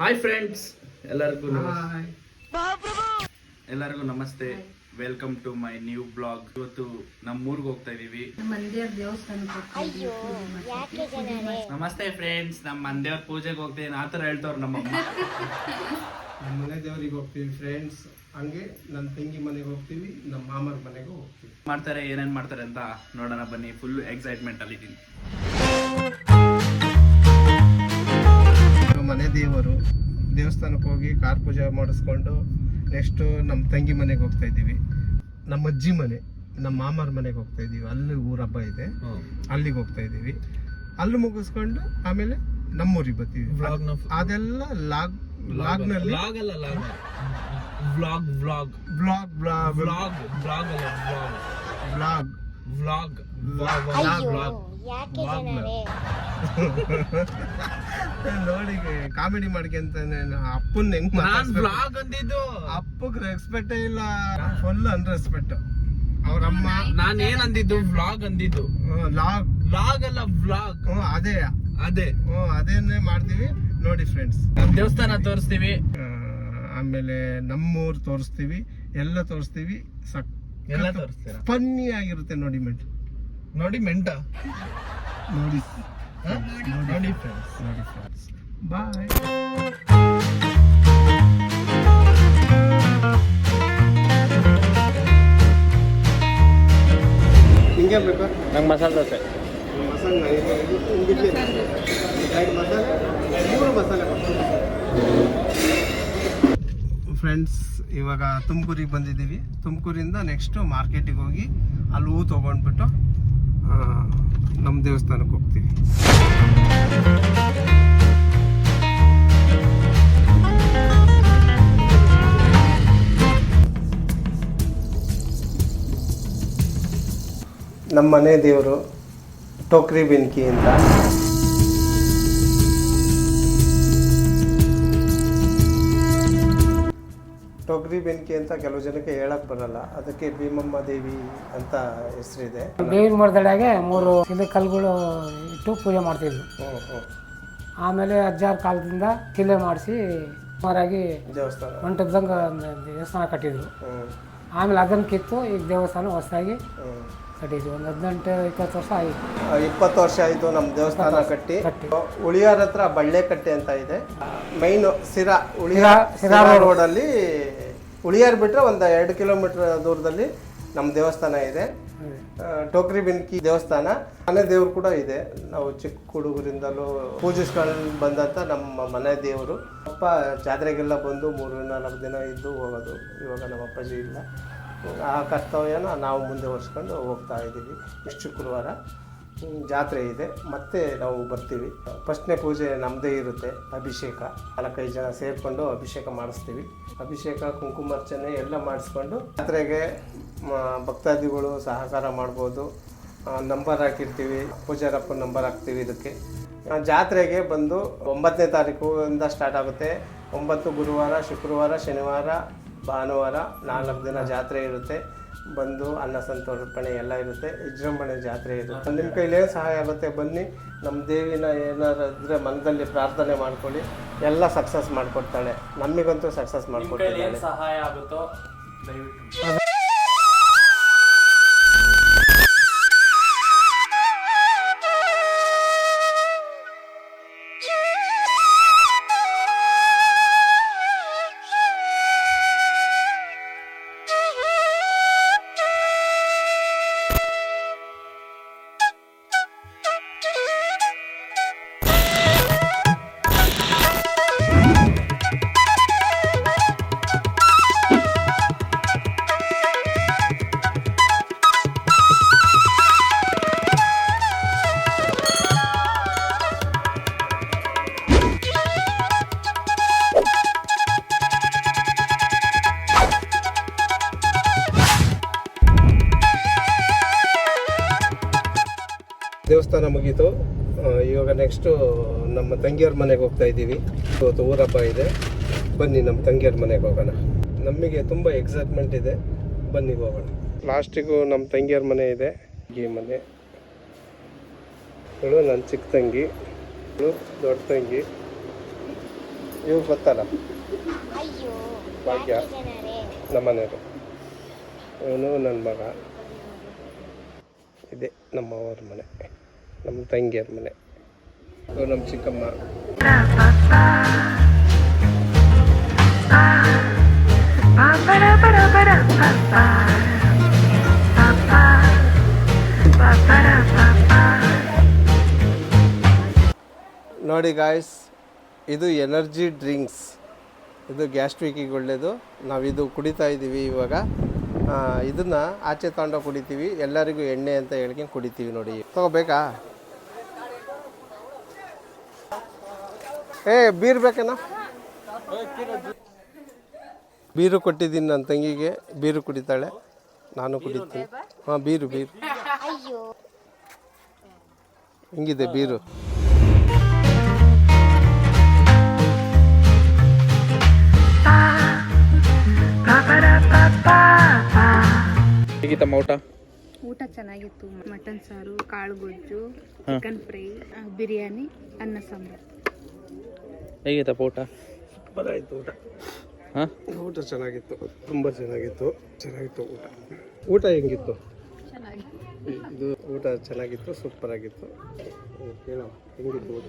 Hi friends ಎಲ್ಲರಿಗೂ ಎಲ್ಲರಿಗೂ ನಮಸ್ತೆ. Welcome to my new blog ಇವತ್ತು ನಮ್ಮ ಊರಿಗೆ ಹೋಗ್ತಾ ಇದೀವಿ. ನಮ್ಮ. ನಮಸ್ತೆ ಫ್ರೆಂಡ್ಸ್ ನಮ್ಮ ಮಂದೇವ್ರ ಪೂಜೆಗೆ ಹೋಗ್ತೀನಿ ಆ ಥರ ಹೇಳ್ತವ್ರು ನಮ್ಮಮ್ಮ. ನಮ್ಮ ಮನೆ ದೇವರಿಗೆ ಹೋಗ್ತೀವಿ ಫ್ರೆಂಡ್ಸ್ ಹಂಗೆ ನನ್ನ ತಂಗಿ ಮನೆಗೆ ಹೋಗ್ತೀವಿ ನಮ್ಮ ಮಾಮರ ಮನೆಗೂ ಹೋಗ್ತೀವಿ. ಮಾಡ್ತಾರೆ ಏನೇನ್ ಮಾಡ್ತಾರೆ ಅಂತ ನೋಡೋಣ ಬನ್ನಿ. ಫುಲ್ ಎಕ್ಸೈಟ್ಮೆಂಟ್ ಅಲ್ಲಿ ಇದ್ದೀನಿ ಮನೆ ದೇವರು ದೇವಸ್ಥಾನಕ್ಕೆ ಹೋಗಿ ಕಾರ್ ಪೂಜೆ ಮಾಡಿಸ್ಕೊಂಡು ನೆಕ್ಸ್ಟು ನಮ್ಮ ತಂಗಿ ಮನೆಗೆ ಹೋಗ್ತಾ ಇದ್ದೀವಿ. ನಮ್ಮ ಅಜ್ಜಿ ಮನೆ ನಮ್ಮ ಮಾಮರ ಮನೆಗೆ ಹೋಗ್ತಾ ಇದ್ದೀವಿ. ಅಲ್ಲಿ ಊರ ಹಬ್ಬ ಇದೆ. ಅಲ್ಲಿಗೆ ಹೋಗ್ತಾ ಇದ್ದೀವಿ. ಅಲ್ಲಿ ಮುಗಿಸ್ಕೊಂಡು ಆಮೇಲೆ ನಮ್ಮೂರಿಗೆ ಬರ್ತೀವಿ. ಅದೆಲ್ಲ log ಲಾಗ್ನಲ್ಲಿ blog vlog vlog vlog blog blog vlog blog vlog blog vlog blog ನೋಡಿ ಕಾಮಿಡಿ ಮಾಡ್ಕೊಂತಾನೆ ಅಪ್ಪನ್ ಹೆಂಗ್ ಬ್ಲಾಗ್ ಅಂದಿದ್ದು. ಅಪ್ಪಗ್ ರೆಸ್ಪೆಕ್ಟ್ ಇಲ್ಲ. ಫುಲ್ ಅನ್ರೆಸ್ಪೆಕ್ಟ್ ಅವ್ರಮ್ಮ ನಾನ್ ಏನ್ ಅಂದಿದ್ದು? ಬ್ಲಾಗ್ ಅಂದಿದ್ದು. ಲಾಗ್ ಲಾಗ್ ಅಲ್ಲ ವ್ಲಾಗ್ ಅದೇ. ಅದೇ. ಹ್ಮ್, ಅದೇನೆ ಮಾಡ್ತೀವಿ. ನೋಡಿ ಫ್ರೆಂಡ್ಸ್ ನಮ್ ದೇವಸ್ಥಾನ ತೋರಿಸ್ತೀವಿ. ಆಮೇಲೆ ನಮ್ಮೂರ್ ತೋರಿಸ್ತೀವಿ. ಎಲ್ಲ ತೋರಿಸ್ತೀವಿ. ಎಲ್ಲ ತೋರಿಸ್ತೀರಾ? ಫನ್ನಿ ಆಗಿರುತ್ತೆ ನೋಡಿ ಮೆಂಟ್ ನೋಡಿ ಮೆಂಟ ನೋಡಿ. ನೋಡಿ ಫ್ರೆಂಡ್ಸ್ ನೋಡಿ ಫ್ರೆಂಡ್ಸ್ ಬಾಯ್ ಹಿಂಗೆ ಬೇಕಾ? ನಂಗೆ ಮಸಾಲೆ ದೋಸೆ. ಮಸಾಲೆ ಎರಡು ಮಸಾಲೆ ಮೂರು ಮಸಾಲೆ ಫ್ರೆಂಡ್ಸ್ ಇವಾಗ ತುಮಕೂರಿಗೆ ಬಂದಿದ್ದೀವಿ. ತುಮಕೂರಿಂದ ನೆಕ್ಸ್ಟು ಮಾರ್ಕೆಟಿಗೆ ಹೋಗಿ ಅಲ್ಲಿ ಹೂ ತೊಗೊಂಡ್ಬಿಟ್ಟು ನಮ್ಮ ದೇವಸ್ಥಾನಕ್ಕೆ ಹೋಗ್ತೀವಿ ನಮ್ಮ ಮನೆ ದೇವರು ಟೋಕ್ರಿ ಬೆಂಕಿ ಅಂತ. ಟೋಕ್ರಿ ಬೆಂಕಿ ಅಂತ ಕೆಲವು ಜನಕ್ಕೆ ಹೇಳಕ್ ಬರಲ್ಲ. ಅದಕ್ಕೆ ಭೀಮಮ್ಮ ದೇವಿ ಅಂತ ಹೆಸರಿದೆ. ಬೇವಿನ ಮರದಡೆಗೆ ಮೂರು ಶಿಲೆ ಕಲ್ಲುಗಳು ಇಟ್ಟು ಪೂಜೆ ಮಾಡ್ತಿದ್ವಿ. ಆಮೇಲೆ ಅಜ್ಜಾರ ಕಾಲದಿಂದ ಶಿಲೆ ಮಾಡಿಸಿ ಸುಮಾರಾಗಿ ದೇವಸ್ಥಾನ. ಮಂಟಪದಂಗೆ ದೇವಸ್ಥಾನ ಕಟ್ಟಿದ್ರು. ಆಮೇಲೆ ಅದನ್ನು ಕಿತ್ತು ಈಗ ದೇವಸ್ಥಾನ ಹೊಸದಾಗಿ. ಕಟ್ಟಿದ್ವಿ. ಒಂದು ಹದಿನೆಂಟು ಇಪ್ಪತ್ತು ವರ್ಷ ಆಯಿತು. ಇಪ್ಪತ್ತು ವರ್ಷ ಆಯಿತು ನಮ್ಮ ದೇವಸ್ಥಾನ ಕಟ್ಟಿ. ಕಟ್ಟಿ. ಉಳಿಯಾರ ಹತ್ರ ಬಳ್ಳೆಕಟ್ಟೆ ಅಂತ ಇದೆ. ಮೈನ್ ಸಿರಾ ಉಳಿಯ ಸಿರಾ ರೋಡಲ್ಲಿ ಉಳಿಯಾರ್ ಬಿಟ್ಟರೆ ಒಂದು ಎರಡು ಕಿಲೋಮೀಟರ್ ದೂರದಲ್ಲಿ ನಮ್ಮ ದೇವಸ್ಥಾನ ಇದೆ. ಟೋಕ್ರಿ ಬಿನ್ಕಿ ದೇವಸ್ಥಾನ. ಮನೆ ದೇವರು ಕೂಡ ಇದೆ. ನಾವು ಚಿಕ್ಕ ಹುಡುಗರಿಂದಲೂ ಪೂಜಿಸ್ಕೊಂಡು ಬಂದಂಥ ನಮ್ಮ ಮನೆ ದೇವರು. ಅಪ್ಪ ಜಾತ್ರೆಗೆಲ್ಲ ಬಂದು ಮೂರು ನಾಲ್ಕು ದಿನ ಇದ್ದು ಹೋಗೋದು. ಇವಾಗ ನಮ್ಮ ಅಪ್ಪಾಜಿ ಇಲ್ಲ. ಆ ಕರ್ತವ್ಯನ ನಾವು ಮುಂದೆ ಹೋಗ್ತಾ ಇದ್ದೀವಿ ಇಷ್ಟು ಶುಕ್ರವಾರ. ಜಾತ್ರೆ ಇದೆ. ಮತ್ತೆ ನಾವು ಬರ್ತೀವಿ. ಫಸ್ಟ್ನೇ ಪೂಜೆ ನಮ್ಮದೇ ಇರುತ್ತೆ. ಅಭಿಷೇಕ. ನಾಲ್ಕೈದು ಜನ ಸೇರಿಕೊಂಡು ಅಭಿಷೇಕ ಮಾಡಿಸ್ತೀವಿ. ಅಭಿಷೇಕ ಕುಂಕುಮಾರ್ಚನೆ ಎಲ್ಲ ಮಾಡಿಸ್ಕೊಂಡು ಜಾತ್ರೆಗೆ ಭಕ್ತಾದಿಗಳು ಸಹಕಾರ ಮಾಡ್ಬೋದು. ನಂಬರ್ ಹಾಕಿರ್ತೀವಿ. ಪೂಜಾರಪ್ಪ ನಂಬರ್ ಹಾಕ್ತೀವಿ ಇದಕ್ಕೆ. ಜಾತ್ರೆಗೆ ಬಂದು ಒಂಬತ್ತನೇ ತಾರೀಕಿಂದ ಸ್ಟಾರ್ಟ್ ಆಗುತ್ತೆ. ಒಂಬತ್ತು ಗುರುವಾರ, ಶುಕ್ರವಾರ, ಶನಿವಾರ, ಭಾನುವಾರ ನಾಲ್ಕು ದಿನ ಜಾತ್ರೆ ಇರುತ್ತೆ. ಬಂದು ಅನ್ನ ಸಂತರ್ಪಣೆ ಎಲ್ಲ ಇರುತ್ತೆ. ವಿಜೃಂಭಣೆ ಜಾತ್ರೆ ಇದು. ನಿಮ್ಮ ಕೈಲಿ ಏನು ಸಹಾಯ ಆಗುತ್ತೆ ಬನ್ನಿ. ನಮ್ಮ ದೇವಿನ ಏನಾರು ಇದ್ರೆ ಮನದಲ್ಲಿ ಪ್ರಾರ್ಥನೆ ಮಾಡ್ಕೊಳ್ಳಿ. ಎಲ್ಲ ಸಕ್ಸಸ್ ಮಾಡಿಕೊಡ್ತಾಳೆ. ನಮಗಂತೂ ಸಕ್ಸಸ್ ಮಾಡಿಕೊಡ್ತಾಳೆ ಸಹಾಯ ಆಗುತ್ತೋ ದಯವಿಟ್ಟು. ನೆಕ್ಸ್ಟು ನಮ್ಮ ತಂಗಿಯವ್ರ ಮನೆಗೆ ಹೋಗ್ತಾ ಇದ್ದೀವಿ. ಇವತ್ತು ಊರಪ್ಪ ಇದೆ. ಬನ್ನಿ ನಮ್ಮ ತಂಗಿಯವ್ರ ಮನೆಗೆ ಹೋಗೋಣ. ನಮಗೆ ತುಂಬ ಎಕ್ಸೈಟ್ಮೆಂಟ್ ಇದೆ. ಬನ್ನಿ ಹೋಗೋಣ. ಲಾಸ್ಟಿಗೂ ನಮ್ಮ ತಂಗಿಯವ್ರ ಮನೆ ಇದೆ. ಈ ಮನೆ. ಇವಳು ನನ್ನ ಚಿಕ್ಕ ತಂಗಿ. ಇವಳು ದೊಡ್ಡ ತಂಗಿ. ಇವ್ ಗೊತ್ತಲ್ಲ? ಭಾಗ್ಯ. ನಮ್ಮ ಮನೆಯವರು. ನಮ್ಮನೆಯವರು ಇವನು ನನ್ನ ಮಗ. ಇದೆ ನಮ್ಮ ಅವ್ರ ಮನೆ. ನಮ್ಮ ತಂಗಿಯರ ಮನೆ. ನಮ್ಮ ಚಿಕ್ಕಮ್ಮ ನೋಡಿ ಗಾಯ್ಸ್ ಇದು ಎನರ್ಜಿ ಡ್ರಿಂಕ್ಸ್ ಇದು ಗ್ಯಾಸ್ಟ್ರಿಕಿಗೆ ಒಳ್ಳೆಯದು ನಾವಿದು ಕುಡಿತಾ ಇದ್ದೀವಿ ಇವಾಗ. ಇದನ್ನ ಆಚೆ ತಗೊಂಡೋಗಿ ಕುಡಿತೀವಿ. ಎಲ್ಲರಿಗೂ ಎಣ್ಣೆ ಅಂತ ಹೇಳ್ಕೊಂಡು ಕುಡಿತೀವಿ ನೋಡಿ. ತಗೋಬೇಕಾ? ಏ ಬೀರ್ ಬೇಕೇನಾ? ಬೀರು ಕೊಟ್ಟಿದ್ದೀನಿ ನನ್ನ ತಂಗಿಗೆ. ಬೀರು ಕುಡಿತಾಳೆ. ನಾನು ಕುಡಿತೀನಿ. ಹಾಂ ಬೀರು ಬೀರು. ಅಯ್ಯೋ. ಹಿಂಗಿದೆ ಬೀರು. ಹೇಗಿತ್ತಮ್ಮ ಊಟ? ಊಟ ಚೆನ್ನಾಗಿತ್ತು. ಮಟನ್ ಸಾರು ಕಾಳು ಗೊಜ್ಜು ಚಿಕನ್ ಫ್ರೈ ಬಿರಿಯಾನಿ ಅನ್ನ ಸಾಂಬಾರು. ಹೇಗಿತ್ತಪ್ಪ ಊಟ? ಬರಾಯಿತು ಊಟ. ಹಾಂ? ಊಟ ಚೆನ್ನಾಗಿತ್ತು. ತುಂಬ ಚೆನ್ನಾಗಿತ್ತು. ಚೆನ್ನಾಗಿತ್ತು ಊಟ. ಊಟ ಹೆಂಗಿತ್ತು? ಇದು ಊಟ ಚೆನ್ನಾಗಿತ್ತು ಸೂಪರ್ ಆಗಿತ್ತು ಹೆಂಗಿತ್ತು ಊಟ?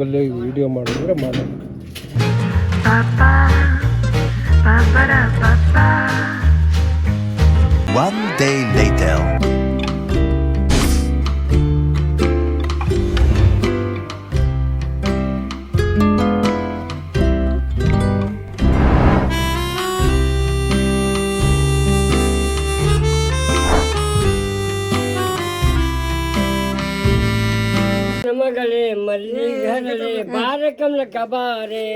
ಗಲ್ಲಿ ವಿಡಿಯೋ ಮಾಡಿದ್ರೆ ಮಾಡ One day later. ಕಬಾರೆ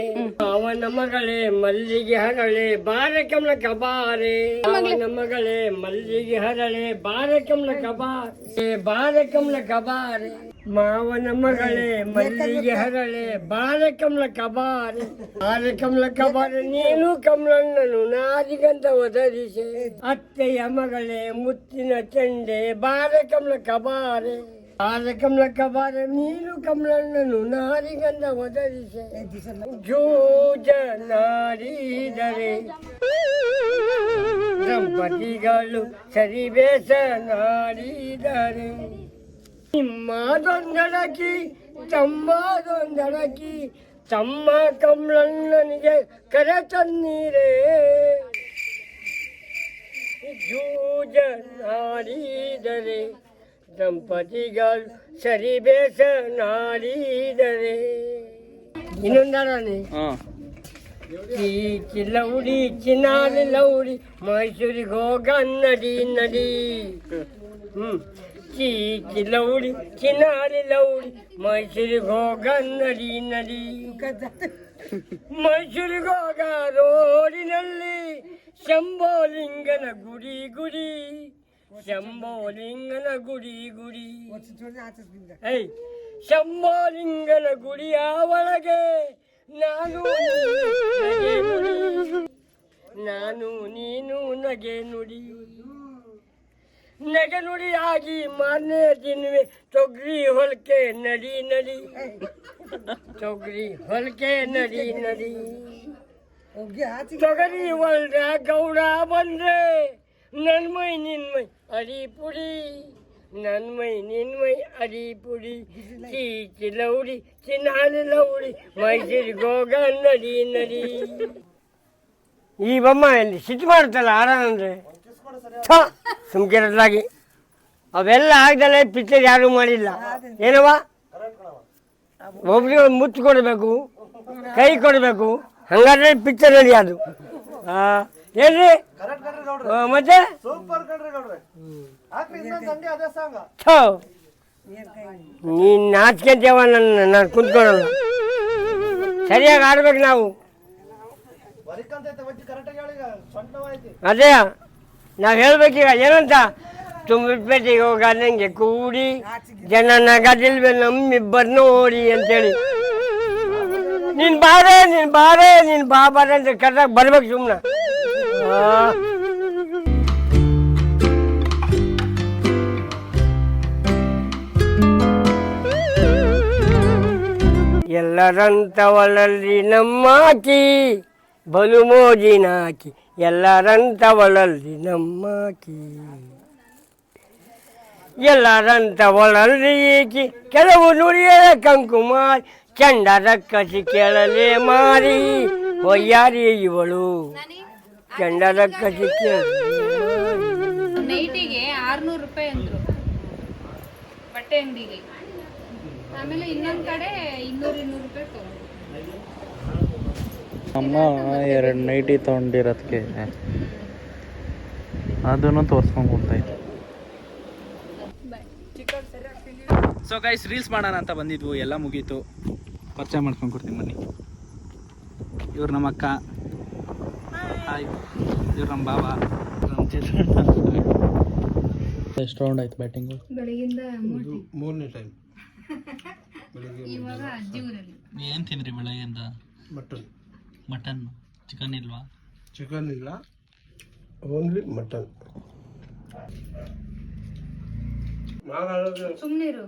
ಅವನ ಮಗಳೇ ಮಲ್ಲಿಗೆ ಹರಳೆ ಬಾರ ಕಮಲ ಕಬಾರೆ ಅವನ ಮಗಳೇ ಮಲ್ಲಿಗೆ ಹರಳೆ ಬಾರ ಕಮಲ ಕಬಾರೆ ಬಾರ ಕಮಲ ಕಬಾರೆ ಮಾವನ ಮಗಳೇ ಮಲ್ಲಿಗೆ ಹರಳೆ ಬಾರ ಕಮಲ ಕಬಾರೆ ಬಾರ ಕಮಲ ಕಬಾರೆ ನೀನು ಕಮಲಣ್ಣನು ನಾದಿಗಂತ ಒದರಿಸೆ ಅತ್ತೆಯ ಮಗಳೇ ಮುತ್ತಿನ ಚೆಂಡೆ ಬಾರ ಕಮಲ ಕಬಾರೆ ಬಾರ ಕಮಲ ಕಬಾರ, ನೀರು ಕಮಲಣ್ಣನು ನಾರಿಗಂಧ ಒದರಿಸೆ ಜೋಜ ನಾರಿದರೆ ದಂಪತಿಗಳು ಸರಿಬೇಸ ನಾಡಿದರೆ ನಿಮ್ಮದೊಂದಡಕಿ ತಮ್ಮದೊಂದಡಕಿ ತಮ್ಮ ಕಮಲಣ್ಣನಿಗೆ ಕರೆ ತನ್ನೀರೇ. ಜೂಜ ನಾಡಿದರೆ ದಂಪತಿಗಳು ಸರಿ ಬೇಸ ನಾಡಿದರೆ ಇನ್ನೊಂದರನೆ ಈ ಚೀಚಿ ಲೌಡಿ ಚಿನ್ನಾರಿ ಲೌಡಿ ಮೈಸೂರಿಗೆ ಹೋಗ ನಡಿ ನಡಿ. ಹ್ಮ್. ಚೀಚಿ ಲೌಡಿ ಚಿನ್ನಾರಿ ಲೌಡಿ ಮೈಸೂರಿಗೆ ಹೋಗ ನಡಿ ನಡಿ. ಮೈಸೂರಿಗೆ ಹೋಗ ರೋಡಿನಲ್ಲಿ ಶಂಭೋಲಿಂಗನ ಗುಡಿ ಗುಡಿ. ಶಂಭೋಲಿಂಗನ ಗುಡಿ ಗುಡಿ. ಏಯ್ ಶಂಭೋಲಿಂಗನ ಗುಡಿಯ ಒಳಗೆ ನಾನು ನಾನು ನೀನು ನಗೆ ನುಡಿ. ನಗೆ ನುಡಿಯಾಗಿ ಮಾರನೇ ದಿನವೇ ತೊಗರಿ ಹೊಲಕೆ ನಡಿ ನಡಿ. ತೊಗರಿ ಹೊಲಕೆ ನಡಿ ನಡಿ. ತೊಗರಿ ಹೊಲ್ದ ಗೌಡ ಬಂದ್ರೆ ನನ್ಮೈ ನಿನ್ಮೈ ಅಡಿ ಪುಡಿ ನನ್ಮೈ ನಿನ್ಮೈ ಅಡಿ ಪುಡಿ ಚೀಚಿ ಲೌಡಿ ಚಿನ್ನಾಲಿ ಲೌಡಿ ಮೈಸೂರು ಗೋಗ ನಡಿ ನಡಿ. ಈ ಬೊಮ್ಮ ಇಲ್ಲಿ ಸಿಟ್ಟು ಮಾಡುತ್ತಲ್ಲ ಆರಾನಂದ್ರೆ ಸುಮ್ಕಿರದಾಗಿ ಅವೆಲ್ಲ ಆಗ್ದಲೇ ಪಿಕ್ಚರ್ ಯಾರು ಮಾಡಿಲ್ಲ. ಏನವ ಒಬ್ರಿಗೆ ಮುತ್ತು ಕೊಡಬೇಕು, ಕೈ ಕೊಡಬೇಕು. ಹಂಗಾದ್ರೆ ಪಿಕ್ಚರ್ ನಡಿ ಅದು ಆ, ಏನ್ರಿ ಆ, ಮತ್ತೆ? ಥೋ. ನೀನ್ ನಾಚ್ಕೊಂತೇವ ನನ್ನ ನಾನು ಕುಂತ್ಕೊಳ್ಳಲ್ಲ ಸರಿಯಾಗಿ ಆಡ್ಬೇಕು ನಾವು. ಅದೇ ನಾವು ಹೇಳ್ಬೇಕೀಗ ಏನಂತ? ತುಂಬಿಪೇಟೆಗೆ ಹೋಗ ನಂಗೆ ಕೂಡಿ ಜನ ನಗದಿಲ್ವೇ ನಮ್ಮಿಬ್ಬರು ನೋಡಿ ಅಂತೇಳಿ. ನೀನ್ ಬಾರೆ ನೀನ್ ಬಾರೆ ನೀನ್ ಬಾ ಬಾರೆ ಅಂತ ಕರೆದಾಗ ಬರ್ಬೇಕು ಸುಮ್ಮನೆ ಎಲ್ಲರಂತವಳಲ್ಲಿ ನಮ್ಮಾಕಿ ಬಲು ಮೋಜಿನಾಕಿ ಎಲ್ಲರಂತವಳಲ್ಲಿ ನಮ್ಮಾಕಿ. ಎಲ್ಲರಂತವಳಲ್ಲಿ ಈಕಿ ಕೆಲವು ನುಡಿಯದ ಕಂಕುಮಾರಿ ಚಂಡದ ಕಸಿ ಕೇಳಲೆ ಮಾರಿ, ಹೊಯ್ಯಾರಿ ಇವಳು. ಚಂಡದ ಕಸಿ ನೈಟಿಗೆ ಆರ್ನೂರು ರೂಪಾಯಿ ಅಂದ್ರು. ಬಟ್ಟೆ ಅಂಗಡಿಗೆ. ಆಮೇಲೆ ಇನ್ನೊಂದ್ ಕಡೆ ಇನ್ನೂರು ಇನ್ನೂರು ರೂಪಾಯಿ ತಗೊಂಡ್ರು. ಅಮ್ಮ ಎರಡು ನೈಟಿ ತೊಗೊಂಡಿರೋದಕ್ಕೆ ಅದನ್ನು ತೋರಿಸ್ಕೊಂಡು ಹೋಗ್ತಾಯಿತ್ತು ಸೊ ಗೈಸ್ ರೀಲ್ಸ್ ಮಾಡೋಣ ಅಂತ ಬಂದಿದ್ವು. ಎಲ್ಲ ಮುಗೀತು. ಪರಿಚಯ ಮಾಡ್ಕೊಂಡು ಕೊಡ್ತೀನಿ ಬನ್ನಿ. ಇವ್ರು ನಮ್ಮ ಅಕ್ಕ. ಹಾಯ್ ಇವ್ರು ನಮ್ಮ ಬಾಬಾ ನಮ್ಮ ಚಿತ್ರಣ್ಣ ಎಷ್ಟು ರೌಂಡ್ ಆಯ್ತು ಬ್ಯಾಟಿಂಗು ಬೆಳಗಿಂದ ಮೂರನೇ ಟೈಮ್ ಇವಾಗ ಅಜ್ಜಿ ಊರಲ್ಲಿ. ಏನು ತಿಂದ್ರಿ ಬೆಳಗ್ಗೆಯಿಂದ? ಮಟನ್. ಮಟನ್? ಚಿಕನ್ ಇಲ್ವಾ? ಚಿಕನ್ ಇಲ್ಲ. ಓನ್ಲಿ ಮಟನ್ ಸುಮ್ನಿರು.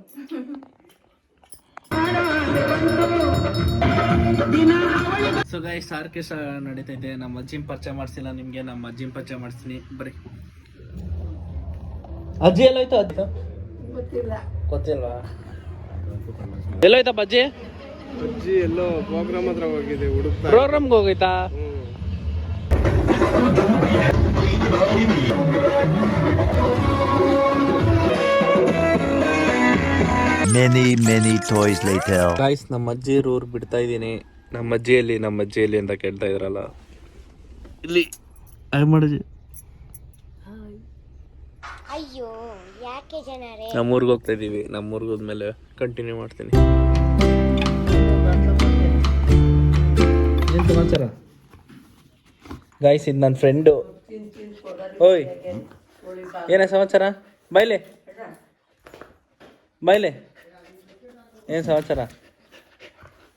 ಸೊ ಗೈಸ್ ಆರ್ಕೆಸ್ಟ್ರಾ ನಡೀತೈತೆ ನಮ್ಮ ಅಜ್ಜಿನ ಪರಿಚಯ ಮಾಡಿಸಿಲ್ಲ ನಿಮಗೆ ನಮ್ಮ ಅಜ್ಜಿನ ಪರಿಚಯ ಮಾಡಿಸ್ತೀನಿ. ಬರೀ ಅಜ್ಜಿ ಎಲ್ಲೋಯ್ತು ಅಜ್ಜಿ? ಗೊತ್ತಿಲ್ವಾ? ಎಲ್ಲೋಯ್ತಪ್ಪ ಅಜ್ಜಿ? ಅಜ್ಜಿ ಎಲ್ಲೋ ಪ್ರೋಗ್ರಾಮ್ ಹತ್ರ ಹೋಗಿದೆ ಹುಡುಕ್ತಾ ಪ್ರೋಗ್ರಾಮ್ಗೆ ಹೋಗೈತಾ? Many, many toys later. Guys ನಮ್ಮ ಅಜ್ಜಿ ಊರು ಬಿಡ್ತಾ ಇದ್ದೀನಿ. ನಮ್ಮ ಅಜ್ಜಿಯಲ್ಲಿ ನಮ್ಮ ಅಜ್ಜಿಯಲ್ಲಿ ಅಂತ ಕೇಳ್ತಾ ಇದ್ರಲ್ಲ. ಇಲ್ಲಿ ಹಾಯ್ ಅಯ್ಯೋ ಯಾಕೆ ಜನರೇ? ನಮ್ಮೂರ್ಗೆ ಹೋಗ್ತಾ ಇದ್ದೀವಿ ನಮ್ಮೂರ್ಗೆ ಹೋದ್ಮೇಲೆ ಕಂಟಿನ್ಯೂ ಮಾಡ್ತೀನಿ. ಏನು ಸಮಾಚಾರ? ಗಾಯ್ಸ್ ಇದು ನನ್ನ ಫ್ರೆಂಡು ಓಯ್ ಏನ ಸಮಾಚಾರ? ಬಾಯ್ಲೆ ಬಾಯ್ಲೆ ಏನು ಸಮಾಚಾರ?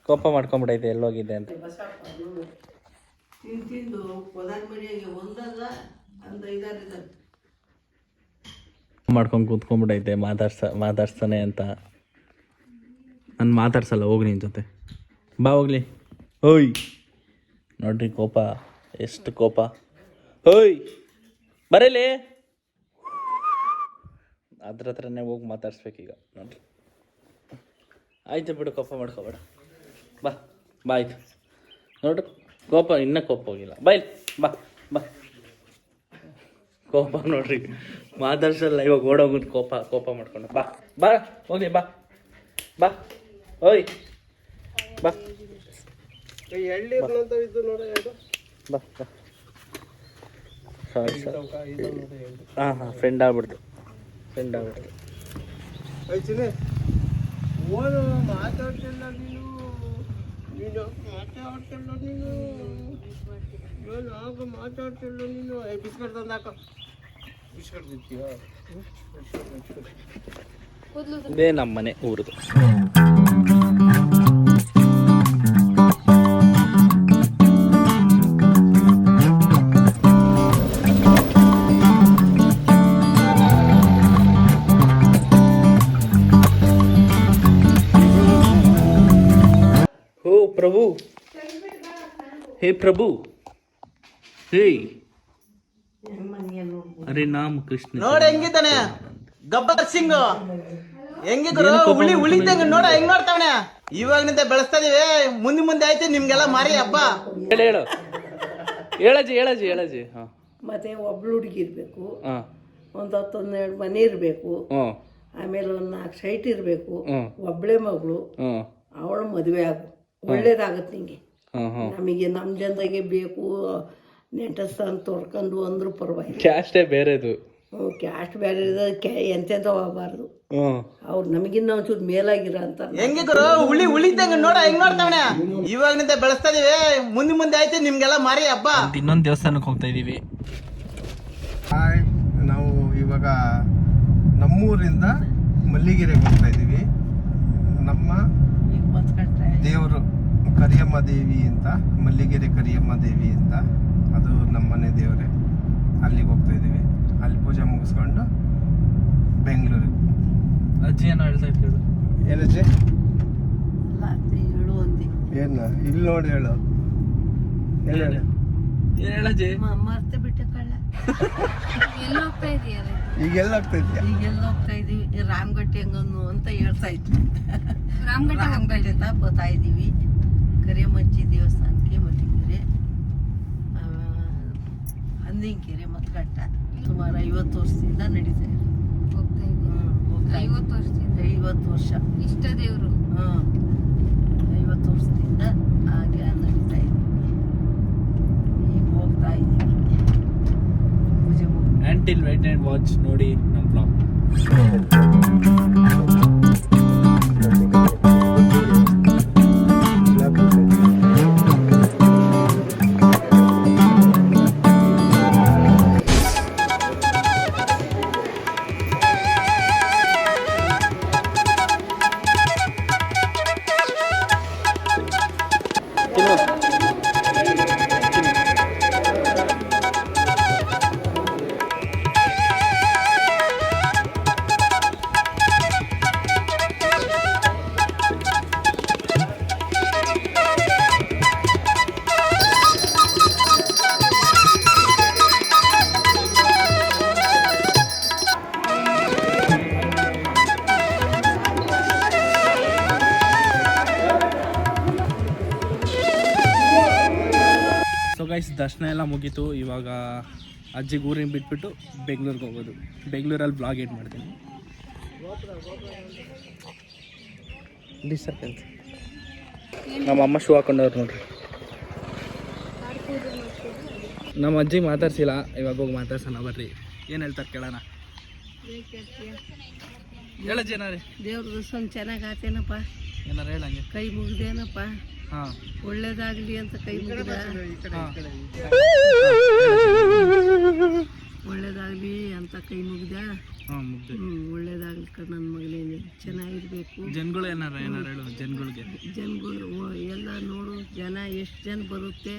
ಕೋಪ ಮಾಡ್ಕೊಂಬಿಡೈತೆ ಎಲ್ಲೋಗಿದ್ದೆ ಅಂತ. ಮಾಡ್ಕೊಂಡು ಕೂತ್ಕೊಂಡ್ಬಿಟ್ಟೈತೆ ಮಾತಾಡ್ಸ ಮಾತಾಡ್ಸ್ತಾನೆ ಅಂತ. ನಾನು ಮಾತಾಡ್ಸಲ್ಲ ಹೋಗ್ಲಿ ನಿನ್ನ ಜೊತೆ. ಬಾ ಹೋಗ್ಲಿ. ಓಯ್ ನೋಡ್ರಿ ಕೋಪ ಎಷ್ಟು ಕೋಪ. ಓಯ್ ಬರಲಿ. ಅದ್ರ ಹತ್ರನೇ ಹೋಗಿ ಮಾತಾಡ್ಸ್ಬೇಕೀಗ ನೋಡ್ರಿ. ಆಯ್ತು ಬಿಡು ಕೋಪ ಮಾಡ್ಕೋಬೇಡ. ಬಾ ಬಾ ಆಯ್ತು. ನೋಡು ಕೋಪ ಇನ್ನೂ ಕೋಪ ಹೋಗಿಲ್ಲ. ಬಾಯ್ ಬಾ ಬಾ. ಕೋಪ ನೋಡ್ರಿ ಮಾತಾಡ್ಸಲ್ಲ ಇವಾಗ ಓಡೋಗುದು ಕೋಪ ಕೋಪ ಮಾಡ್ಕೊಂಡು. ಬಾ ಬಾ ಹೋಗ್ಲಿ ಬಾ. ಬಾ ಓಯ್ ಬಾ. ಬಾ ಬಾ. Sorry sir. ಹಾಂ ಹಾಂ ಫ್ರೆಂಡ್ ಆಗ್ಬಿಡ್ತು. ಫ್ರೆಂಡ್ ಆಗ್ಬಿಡ್ತು. ಓನು ಮಾತಾಡ್ತಿಲ್ಲ ನೀನು. ನೀನು ಮಾತಾಡ್ತಿಲ್ಲ ನೀನು. ಏನು ಆಗ ಮಾತಾಡ್ತಿಲ್ಲ ನೀನು. ಏ ಬಿಸ್ಕೆಟ್ ತಂದು ಹಾಕೋ ಬಿಸ್ಕೆಟ್ ತಿಂತೀಯ? ಇದೇ ನಮ್ಮ ಮನೆ ಊರದು ಪ್ರಭು. ಹೇ ಪ್ರಭು. ಹೇ. ಅರೆ ನಾಮ ಕೃಷ್ಣ. ನೋಡ ಹೆಂಗಿದ್ದಾನೆ. ಗಬ್ಬರ್ ಸಿಂಗ್. ಹೆಂಗಿದ್ರು ಹುಳಿ ಉಳಿದಂಗ ನೋಡ ಹೆಂಗ್ ನೋಡ್ತಾವನೆ? ಇವಾಗಿನಿಂದ ಬೆಳೆಸ್ತಾ ಇದೀವಿ. ಮುಂದೆ ಮುಂದೆ ಆಯ್ತು ನಿಮ್ಗೆಲ್ಲ ಮಾರಿ ಹಬ್ಬ. ಹೇಳು ಹೇಳು. ಹೇಳಜಿ ಹೇಳಜಿ ಹೇಳಜಿ. ಹಾಂ. ಮತ್ತೆ ಒಬ್ಳು ಹುಡುಗಿ ಇರಬೇಕು. ಹಾಂ. ಒಂದು ಹತ್ತೊಂದೆರಡು ಮನೆ ಇರಬೇಕು. ಹ್ಞೂ ಆಮೇಲೆ ಒಂದು ನಾಲ್ಕು ಸೈಟ್ ಇರಬೇಕು. ಒಬ್ಳೆ ಮಗಳು. ಹ್ಞೂ ಅವಳು ಮದುವೆ ಆಗು ಒಳ್ಳೇದಾಗತ್ತೆ ನಿಂಗೆ. ನಮಗೆ ನಮ್ಮ ಜನದಾಗೆ ಬೇಕು ನೆಂಟಸ್ಥಾನ ತೋರ್ಕೊಂಡು ಅಂದ್ರೂ ಪರವಾಗಿಲ್ಲ. ಕ್ಯಾಸ್ಟೇ ಬೇರೆದು ಕ್ಯಾಸ್ಟ್ ಬೇರೆ ಎಂತೆಂತ ಹೋಗಬಾರ್ದು ಅವ್ರು ನಮಗಿನ್ನ ಒಂಚೂರು ಮೇಲಾಗಿರ ಅಂತ ಹೆಂಗಿದ್ರು ಉಳಿ ಉಳಿದಂಗ ನೋಡ ಹೆಂಗ್ ನೋಡ್ತಾವನೆ ಇವಾಗಿನಿಂದ ಬೆಳೆಸ್ತಾ ಇದೀವಿ ಮುಂದೆ ಮುಂದೆ ಆಯ್ತು ನಿಮ್ಗೆಲ್ಲ ಮಾರಿ ಹಬ್ಬ. ಇನ್ನೊಂದು ದೇವಸ್ಥಾನಕ್ಕೆ ಹೋಗ್ತಾ ಇದೀವಿ. ಹಾಯ್ ನಾವು ಇವಾಗ ನಮ್ಮೂರಿಂದ ಮಲ್ಲಿಗೆರೆಗೆ ಹೋಗ್ತಾ ಇದ್ದೀವಿ ನಮ್ಮ ದೇವರು. ಕರಿಯಮ್ಮ ದೇವಿ ಅಂತ ಮಲ್ಲಿಗೆರೆ ಕರಿಯಮ್ಮ ದೇವಿ ಅಂತ. ಅದು ನಮ್ಮನೆ ದೇವರೇ. ಅಲ್ಲಿಗೆ ಹೋಗ್ತಾ ಇದ್ದೀವಿ. ಅಲ್ಲಿ ಪೂಜೆ ಮುಗಿಸ್ಕೊಂಡು ಬೆಂಗಳೂರಿಗೆ. ಅಜ್ಜಿ ಏನೋ ಹೇಳ್ತಾ ಇತ್ತು ಏನಜ್ಜಿ ಹೇಳು ಏನ? ಇಲ್ಲಿ ನೋಡಿ ಹೇಳು. ಏನ್ ಹೇಳು ಏನು ಹೇಳಜ್ಜಿ ಮರ್ತೆ ಬಿಟ್ಟೆ ಕಳ್ಳ. ಎಲ್ಲಿ ಹೋಗ್ತಾ ಇದೀಯಲ್ಲ ಹೋಗ್ತಾ ಆಗ್ತಾ ಇದ್ಯಾ ಈಗೆಲ್ಲ ಹೋಗ್ತಾ ಇದೀವಿ? ರಾಮಗಟ್ಟಿ ಹೆಂಗನ್ನು ಅಂತ ಹೇಳ್ತಾ ಇದ್ವಿ. ರಾಮಘಟ್ಟ ರಾಮಗಟ್ಟೆ ಅಂತ ಬರ್ತಾ ಇದೀವಿ. ಕರಿಯಮ್ಮಜ್ಜಿ ದೇವಸ್ಥಾನಕ್ಕೆ ಮತ್ತಿಕೆರೆ ಅಂದಿಂಕೆರೆ ಮತ್ಕಟ್ಟ ಸುಮಾರು ಐವತ್ತು ವರ್ಷದಿಂದ ನಡೀತಾ ಇದೆ. ಐವತ್ತು ವರ್ಷದಿಂದ? ಐವತ್ತು ವರ್ಷ. ಇಷ್ಟ ದೇವರು? ಹಾಂ ಐವತ್ತು ವರ್ಷದಿಂದ ಹಾಗೆ ನಡೀತಾ ಇದೆ. ಈಗ ಹೋಗ್ತಾ ಇದ್ದೀವಿ. ಪೂಜೆ ಮುಗಿ ಆ್ಯಂಟಿಲ್ ವೈಟ್ ಆ್ಯಂಡ್ ವಾಚ್ ನೋಡಿ ನಮ್ಮ ಬ್ಲಾಗ್ ಗೈಸ್ ದರ್ಶನ ಎಲ್ಲ ಮುಗೀತು. ಇವಾಗ ಅಜ್ಜಿ ಊರಿನ ಬಿಟ್ಬಿಟ್ಟು ಬೆಂಗ್ಳೂರಿಗೆ ಹೋಗೋದು. ಬೆಂಗಳೂರಲ್ಲಿ ಬ್ಲಾಗ್ ಏಟ್ ಮಾಡ್ತೀನಿ? ಡಿಸ್ಟರ್ಬೆನ್ಸ್ ನಮ್ಮ ಅಮ್ಮ ಶೂ ಹಾಕೊಂಡವ್ರು ನೋಡ್ರಿ. ನಮ್ಮ ಅಜ್ಜಿ ಮಾತಾಡ್ಸಿಲ್ಲ. ಇವಾಗ ಹೋಗಿ ಮಾತಾಡ್ಸೋಣ ಬರ್ರಿ. ಏನು ಹೇಳ್ತಾರೆ ಕೇಳೋಣ. ಹೇಳ ಜನ ರೀ ದೇವ್ರ ದರ್ಶನ ಚೆನ್ನಾಗಿ ಆತೇನಪ್ಪ. ಏನಾರು ಹೇಳಂಗೆ ಕೈ ಮುಗ್ದೇನಪ್ಪ. ಒಳ್ಳೇದಾಗ್ಲಿ ಅಂತ ಕೈ ಮುಗಿದ. ಒಳ್ಳೇದಾಗ್ಲಿ ಅಂತ ಕೈ ಮುಗಿದ. ಹಾಂ ಮುಗ್ದು. ಹ್ಮ್ ಒಳ್ಳೇದಾಗ್ಲಿ ಕಣ್ ನನ್ನ ಮಗನೇನೆ ಚೆನ್ನಾಗಿರ್ಬೇಕು. ಜನಗಳು ಏನಾರ ಏನಾರ ಹೇಳು ಜನಗಳಿಗೆ. ಜನಗಳು ಓ- ಎಲ್ಲ ನೋಡು ಜನ ಎಷ್ಟು ಜನ ಬರುತ್ತೆ?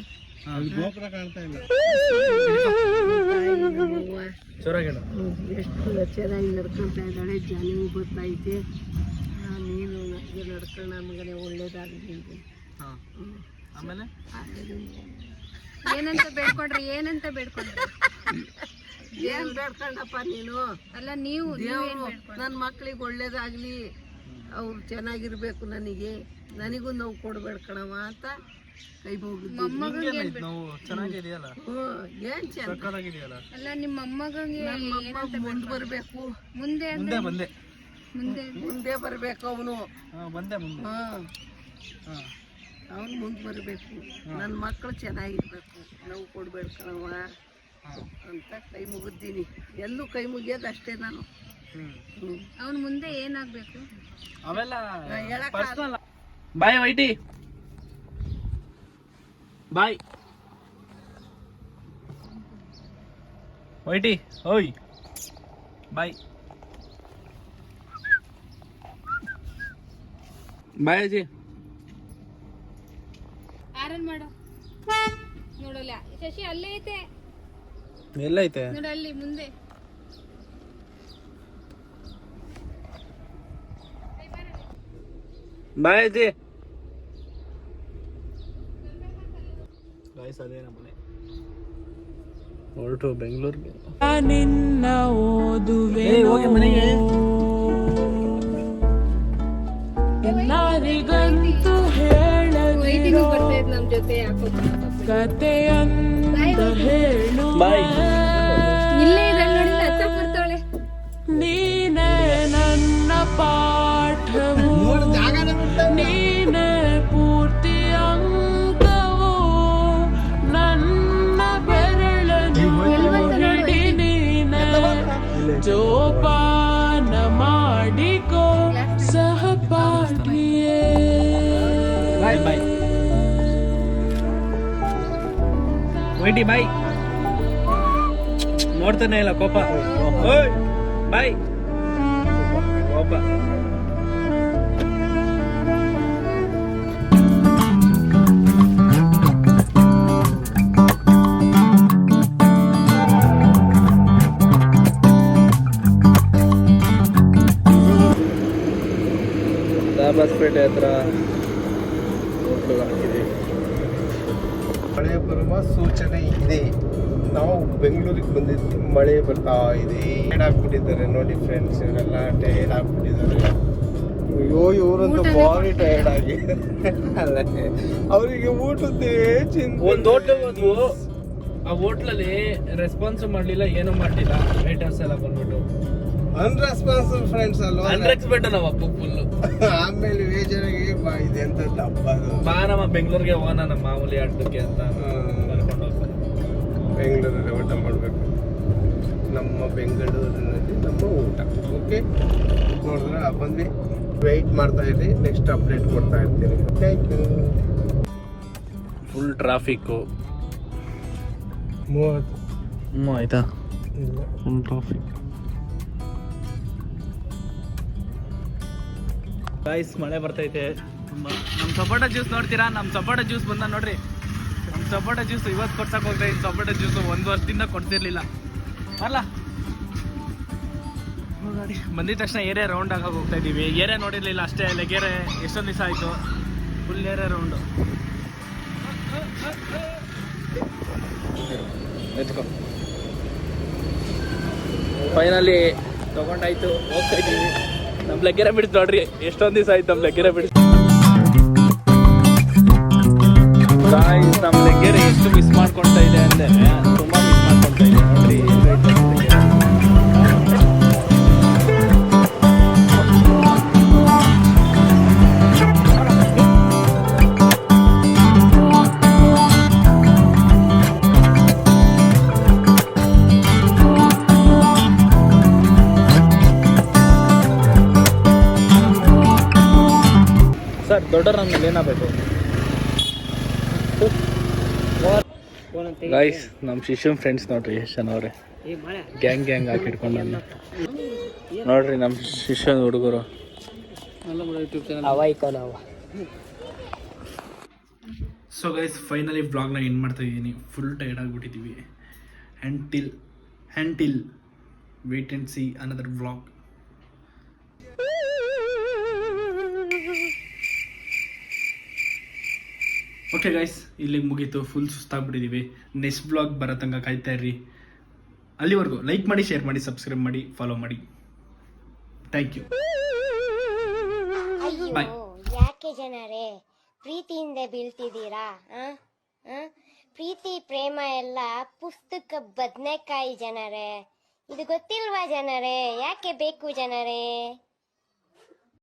ಎಷ್ಟು ಚೆನ್ನಾಗಿ ನಡ್ಕೊತಾ ಇದ್ದಾಳೆ ಜನ ಗೊತ್ತೈತೆ ಆ, ನೀನು ನಡ್ಕೊಂಡು ನಮಗೆ ಒಳ್ಳೇದಾಗಲಿ ಆಮೇಲೆ? ಏನಂತ ಬೇಡ್ಕೊಂಡ್ರಿ ಏನಂತ ಬೇಡ್ಕೊಂಡ್ರಿ? ಏನ್ ಬೇಡ್ಕೊಂಡಪ್ಪ ನೀನು? ಅಲ್ಲ ನೀವು ನನ್ ನನ್ನ ಮಕ್ಳಿಗೆ ಒಳ್ಳೇದಾಗ್ಲಿ ಅವ್ರು ಚೆನ್ನಾಗಿರ್ಬೇಕು ನನಗೆ. ನನಗೂ ನೋವು ಕೊಡ್ಬೇಡ ಕಣವ ಅಂತ ಕೈ ಚೆನ್ನಾಗಿದೆಯಲ್ಲ? ಏನ್ ಚೆನ್ನ ಸಕ್ಕತ್ತಾಗಿದೆಯಲ್ಲ? ಅಲ್ಲ ನಿಮ್ಮ ಅಮ್ಮಗಂಗೆ ಮುಂದೆ ಬರಬೇಕು. ಮುಂದೆ ಮುಂದೆ ಬಂದೆ. ಮುಂದೆ? ಮುಂದೆ ಬರಬೇಕು ಅವನು. ಮುಂದೆ. ಹಾಂ. ಹಾಂ. ಅವನು ಮುಂದೆ ಬರಬೇಕು. ನನ್ನ ಮಕ್ಕಳು ಚೆನ್ನಾಗಿರ್ಬೇಕು. ನೋವು ಕೊಡ್ಬೇಡ ಕಣವ ಅಂತ ಕೈ ಮುಗಿದ್ದೀನಿ. ಎಲ್ಲೂ ಕೈ ಮುಗಿಯೋದು ಅಷ್ಟೇ ನಾನು. ಹ್ಞೂ ಮುಂದೆ ಏನಾಗಬೇಕು? ಅವೆಲ್ಲ ಹೇಳಕ್ಕಾಗಲ್ಲ. ಪರ್ಸನಲ್ ಬಾಯ್ ವೈಟಿ. ಬಾಯ್. ವೈಟಿ ಓಯ್ ಬಾಯ್. ಬಾಯ್ ಆರನ್ ಮಾಡು? ನೋಡಲ್ಲ. ಶಶಿ ಅಲ್ಲೇ ಐತೆ. ಎಲ್ಲೈತೆ ನೋಡು ಅಲ್ಲಿ ಮುಂದೆ. ಬಾಯ್ ಅಜ್ಜಿ. ಗಾಯ್ಸ್ ಅದೇ ನಮ್ಮನೆ ಹೊರಟು ಬೆಂಗಳೂರಿಗೆ. ಹೋಗಿ ಮನೆಗೆ. ಬರ್ತಾ ಇದ್ ನಮ್ ಜೊತೆ ಯಾಕೋ ಬಾಯ್. ಇಲ್ಲೇ ಇದ್ದಾಳೆ ನೋಡಿ ಹತ್ತ ಬರ್ತಾಳೆ ನೀನೆ ನನ್ನ ಪಾಠವು. ನೀನೆ ಪೂರ್ತಿ ಅಂಕವು. ನನ್ನ ಬೆರಳನ್ನು ಹಿಡಿ ನೀನೆ ಜೋಪಾನ ಮಾಡಿಕೋ. ವೈಟಿ ಬಾಯ್ ನೋಡ್ತಾನೆ ಇಲ್ಲ ಕೋಪ. ಬಾಯ್ ಕೋಪ. ದಾಬಾಸ್ಪೇಟೆ ಹತ್ರ. ಸೂಚನೆ ಇದೆ. ನಾವು ಬೆಂಗಳೂರಿಗೆ ಬಂದಿದ್ದು ಮಳೆ ಬರ್ತಾ ಇದೆ. ಟೈರ್ಡ್ ಆಗ್ಬಿಟ್ಟಿದ್ದಾರೆ ನೋಡಿ ಫ್ರೆಂಡ್ಸ್ ಇವರೆಲ್ಲ ಟೈರ್ಡ್ ಆಗ್ಬಿಟ್ಟಿದ್ದಾರೆ. ಅಯ್ಯೋ ಇವರಂತೂ ಭಾರಿ ಟೈರ್ಡ್ ಆಗಿ. ಅಲ್ಲ ಅವರಿಗೆ ಊಟದ್ದೇ ಚಿಂತೆ. ಒಂದು ಹೋಟ್ಲಿಗೆ ಹೋದ್ವು. ಆ ಹೋಟ್ಲಲ್ಲಿ ರೆಸ್ಪಾನ್ಸ್ ಮಾಡಲಿಲ್ಲ ಏನೂ ಮಾಡಲಿಲ್ಲ. ವೇಟರ್ಸ್ ಎಲ್ಲ ಬಂದ್ಬಿಟ್ಟು ಅನ್ರೆಸ್ಪಾನ್ಸಿಬಲ್ ಫ್ರೆಂಡ್ಸ್ ಅಲ್ವಾ? ಅನ್ಎಕ್ಸ್ಪೆಕ್ಟ್ ನಾವು ಅಪ್ಪ ಫುಲ್ಲು ಆಮೇಲೆ ಬೇಜಾರಾಗಿ ಬಾ ಇದೆ ಅಂತ ಹಬ್ಬ ಬಾ ನಮ್ಮ ಬೆಂಗಳೂರಿಗೆ ಹೋಗೋಣ ನಮ್ಮ ಮಾಮೂಲಿ ಆಟಕ್ಕೆ ಅಂತ ಬೆಂಗಳೂರಲ್ಲಿ ಊಟ ಮಾಡಬೇಕು. ನಮ್ಮ ಬೆಂಗಳೂರಿನಲ್ಲಿ ನಮ್ಮ ಊಟ ಓಕೆ? ನೋಡಿದ್ರೆ ಬಂದ್ವಿ ವೆಯ್ಟ್ ಮಾಡ್ತಾ ಇರಿ ನೆಕ್ಸ್ಟ್ ಅಪ್ಡೇಟ್ ಕೊಡ್ತಾ ಇರ್ತೀನಿ. ಥ್ಯಾಂಕ್ ಯು ಫುಲ್ ಟ್ರಾಫಿಕ್ಕು ಮೂವತ್ತು. ಹ್ಞೂ ಆಯಿತಾ? ಫುಲ್ ಟ್ರಾಫಿಕ್ ಗಾಯ್ಸ್ ಮಳೆ ಬರ್ತೈತೆ. ತುಂಬ ನಮ್ಮ ಸಪೋಟ ಜ್ಯೂಸ್ ನೋಡ್ತೀರಾ? ನಮ್ಮ ಸಪೋಟ ಜ್ಯೂಸ್ ಬಂದ ನೋಡ್ರಿ. ನಮ್ಮ ಸಪೋಟ ಜ್ಯೂಸ್ ಇವತ್ತು ಕೊಡ್ಸಕ್ಕೆ ಹೋಗ್ತಾ ಇದ್ದೀನಿ ಸಪೋಟ ಜ್ಯೂಸ್ ಒಂದು ವರ್ಷದಿಂದ ಕೊಡ್ತಿರ್ಲಿಲ್ಲ ಅಲ್ಲ ಬಂದಿದ ತಕ್ಷಣ ಏರಿಯಾ ರೌಂಡ್ ಆಗಿ ಹೋಗ್ತಾ ಇದ್ದೀವಿ ಏರಿಯಾ ನೋಡಿರ್ಲಿಲ್ಲ ಅಷ್ಟೇ ಲೆಗೇರೆ ಎಷ್ಟೊಂದು ದಿವಸ ಆಯಿತು. ಫುಲ್ ಏರಿಯಾ ರೌಂಡು ಎತ್ಕೊ. ಫೈನಲಿ ತಗೊಂಡಾಯ್ತು. ಹೋಗ್ತಾ ಇದ್ದೀವಿ ನಮ್ಮ ಲೆಗ್ಗೆರೆ ಬಿಡ್ತು ನೋಡ್ರಿ. ಎಷ್ಟೊಂದು ದಿವಸ ಆಯ್ತು ನಮ್ಮ ಲೆಗ್ಗೆರೆ ಬಿಡ್ತು ಗೈಸ್ ನಮ್ಮ ಶಿಶುನ್ ಫ್ರೆಂಡ್ಸ್ ನೋಡ್ರಿ ಜನ ಅವ್ರೆ. ಗ್ಯಾಂಗ್ ಗ್ಯಾಂಗ್ ಹಾಕಿ ಇಟ್ಕೊಂಡು ನೋಡ್ರಿ ನಮ್ಮ ಶಿಶನ್ ಹುಡುಗರು. ಸೊ ಗೈಸ್ ಫೈನಲಿ ಬ್ಲಾಗ್ನ ಎಂಡ್ ಮಾಡ್ತಾ ಇದ್ದೀನಿ full tired ಆಗಿಬಿಟ್ಟಿದ್ದೀವಿ hand till hand till wait and see another vlog okay guys ಇಲ್ಲಿಗೆ ಮುಗೀತು. ಫುಲ್ ಸುಸ್ತಾಗ್ಬಿಟ್ಟಿದ್ದೀವಿ ನೆಕ್ಸ್ಟ್ ಬ್ಲಾಗ್ ಬರೋ ತನಕ ಕಾಯ್ತಾ ಇರ್ರಿ. ಅಲ್ಲಿವರೆಗೂ ಲೈಕ್ ಮಾಡಿ ಶೇರ್ ಮಾಡಿ ಸಬ್ಸ್ಕ್ರೈಬ್ ಮಾಡಿ ಫಾಲೋ ಮಾಡಿ. Thank you bye. ಯಾಕೆ ಜನರೇ? ಪ್ರೀತಿಯಿಂದ ಬೀಳ್ತಿದ್ದೀರಾ? ಪ್ರೀತಿ ಪ್ರೇಮ ಎಲ್ಲ ಪುಸ್ತಕ ಬದನೆಕಾಯಿ ಜನರೇ. ಇದು ಗೊತ್ತಿಲ್ವಾ ಜನರೇ? ಯಾಕೆ ಬೇಕು ಜನರೇ?